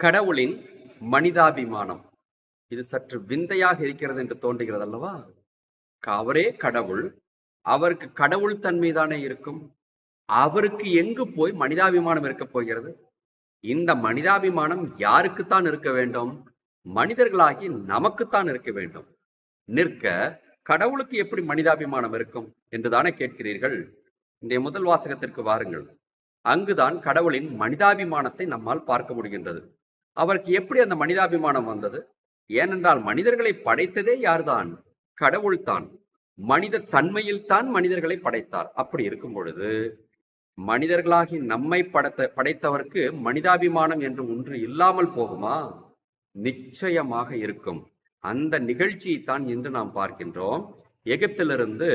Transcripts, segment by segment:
கடவுளின் மனிதாபிமானம். இது சற்று விந்தையாக இருக்கிறது என்று தோன்றுகிறது அல்லவா? அவரே கடவுள். அவருக்கு கடவுள் தன்மை தானே இருக்கும். அவருக்கு எங்கு போய் மனிதாபிமானம் இருக்க போகிறது? இந்த மனிதாபிமானம் யாருக்குத்தான் இருக்க வேண்டும்? மனிதர்களாகி நமக்குத்தான் இருக்க வேண்டும். நிற்க கடவுளுக்கு எப்படி மனிதாபிமானம் இருக்கும் என்றுதானே கேட்கிறீர்கள்? இன்றைய முதல் வாசகத்திற்கு வாருங்கள். அங்குதான் கடவுளின் மனிதாபிமானத்தை நம்மால் பார்க்க முடிகின்றது. அவருக்கு எப்படி அந்த மனிதாபிமானம் வந்தது? ஏனென்றால் மனிதர்களை படைத்ததே யார்தான்? கடவுள்தான் மனித தன்மையில் தான் மனிதர்களை படைத்தார். அப்படி இருக்கும் பொழுது மனிதர்களாகி நம்மை படைத்த படைத்தவருக்கு மனிதாபிமானம் என்று ஒன்று இல்லாமல் போகுமா? நிச்சயமாக இருக்கும். அந்த நிகழ்ச்சியை தான் இன்று நாம் பார்க்கின்றோம். எகிப்திலிருந்து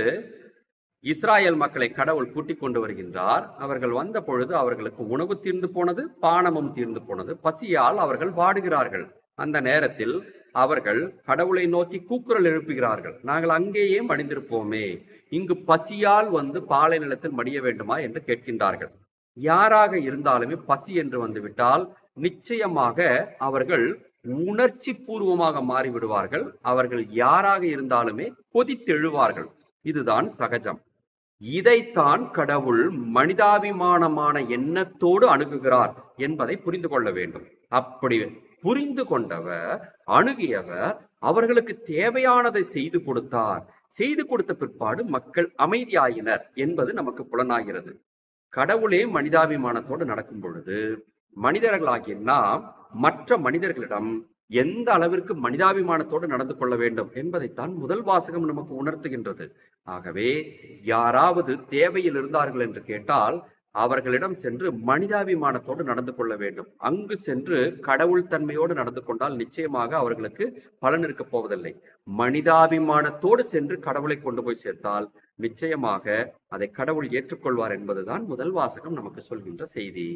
இஸ்ராயல் மக்களை கடவுள் கூட்டிக் கொண்டு வருகின்றார். அவர்கள் வந்த பொழுது அவர்களுக்கு உணவு தீர்ந்து போனது பானமும் தீர்ந்து போனது. பசியால் அவர்கள் வாடுகிறார்கள். அந்த நேரத்தில் அவர்கள் கடவுளை நோக்கி கூக்குரல் எழுப்புகிறார்கள். நாங்கள் அங்கேயே மடிந்திருப்போமே. இங்கு பசியால் வந்து பாலை நிலத்தில் மடிய வேண்டுமா? என்று கேட்கின்றார்கள். யாராக இருந்தாலுமே பசி என்று வந்துவிட்டால் நிச்சயமாக அவர்கள் உணர்ச்சி பூர்வமாக மாறிவிடுவார்கள். அவர்கள் யாராக இருந்தாலுமே கொதித்தெழுவார்கள். இதுதான் சகஜம். இதைத்தான் கடவுள் மனிதாபிமானமான எண்ணத்தோடு அணுகுகிறார் என்பதை புரிந்து கொள்ள வேண்டும். அப்படி புரிந்து கொண்டவர் அணுகியவர் அவர்களுக்கு தேவையானதை செய்து கொடுத்தார். செய்து கொடுத்த பிற்பாடு மக்கள் அமைதியாயினர் என்பது நமக்கு புலனாகிறது. கடவுளே மனிதாபிமானத்தோடு நடக்கும் பொழுது மனிதர்களாகிய நாம் மற்ற மனிதர்களிடம் எந்த அளவிற்கு மனிதாபிமானத்தோடு நடந்து கொள்ள வேண்டும் என்பதைத்தான் முதல் வாசகம் நமக்கு உணர்த்துகின்றது. ஆகவே யாராவது தேவையில் இருந்தார்கள் என்று கேட்டால் அவர்களிடம் சென்று மனிதாபிமானத்தோடு நடந்து கொள்ள வேண்டும். அங்கு சென்று கடவுள் தன்மையோடு நடந்து கொண்டால் நிச்சயமாக அவர்களுக்கு பலன் இருக்க போவதில்லை. மனிதாபிமானத்தோடு சென்று கடவுளை கொண்டு போய் சேர்த்தால் நிச்சயமாக அதை கடவுள் ஏற்றுக்கொள்வார் என்பதுதான் முதல் வாசகம் நமக்கு சொல்கின்ற செய்தி.